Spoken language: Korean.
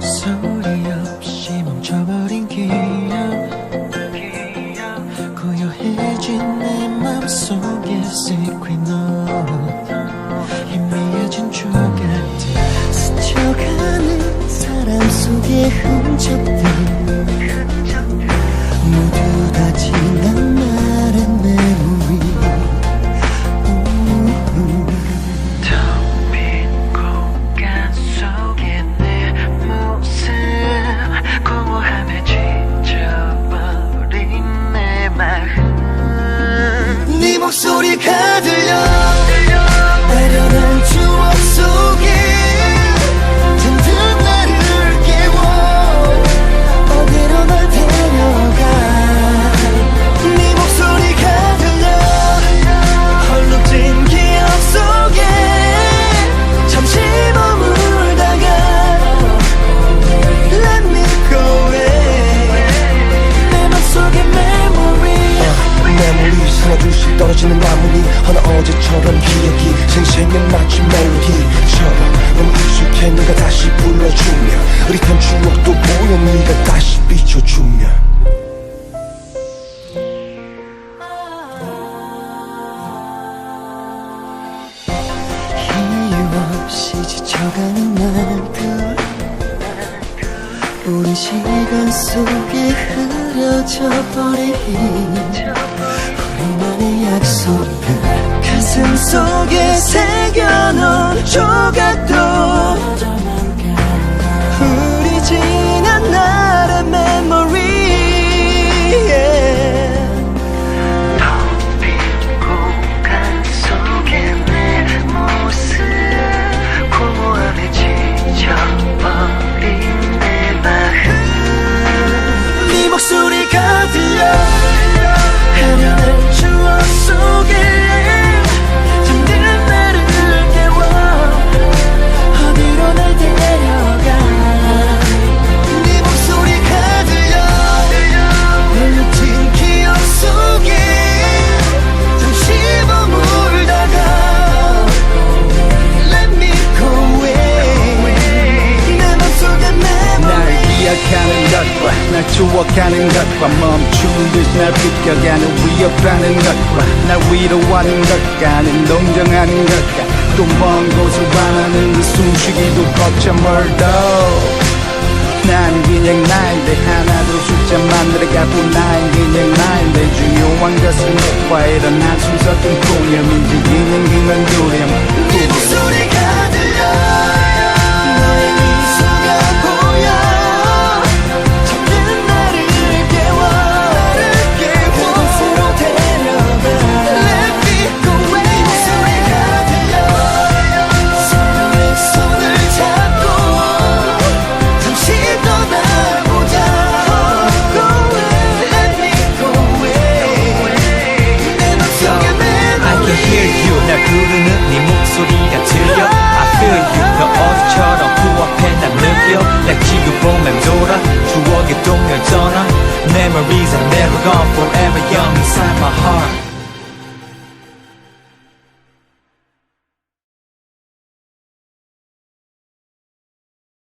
소리 없이 멈춰버린 기억 고요해진 내 맘속에 secret 희미해진 조각들 스쳐가는 사람 속의 흔적 목소 떨어지는 나무니 하나 어제처럼 기억이 생생해 마치 멜로디처럼 너무 익숙해 네가 다시 불러주면 흐릿한 추억도 보여 네가 다시 비춰주면 이유 없이 지쳐가는 날들. 우리 시간 속에 흐려져 버린 약속들 가슴 속에 새겨놓은 조각도 우리 지난 날의 마음. 네 목소리가 들려 날 추억하는 것과 멈춘 듯이 날 비껴가는 위협하는 것과 날 위로하는 것과 는 동정하는 것과 또 먼 곳을 바라는 그 숨쉬기도 벅차 멀도 난 그냥 나인데 하나둘 숫자 만 들어가 뿐난 그냥 나인데 중요한 것은 너와 이런 한숨 섞인 공연 움직 부르는 네 목소리가 들려 I feel you 너 어제처럼 그 앞에 난 느껴 날 지금 보면 돌아 추억의 동열 전화 Memories are never gone forever young inside my